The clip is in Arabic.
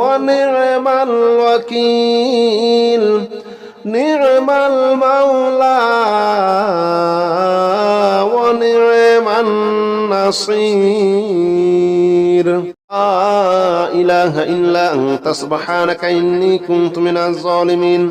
ونعم الوكيل نعم المولى ونعم النصير. لا إله إلا أنت سبحانك إني كنت من الظالمين.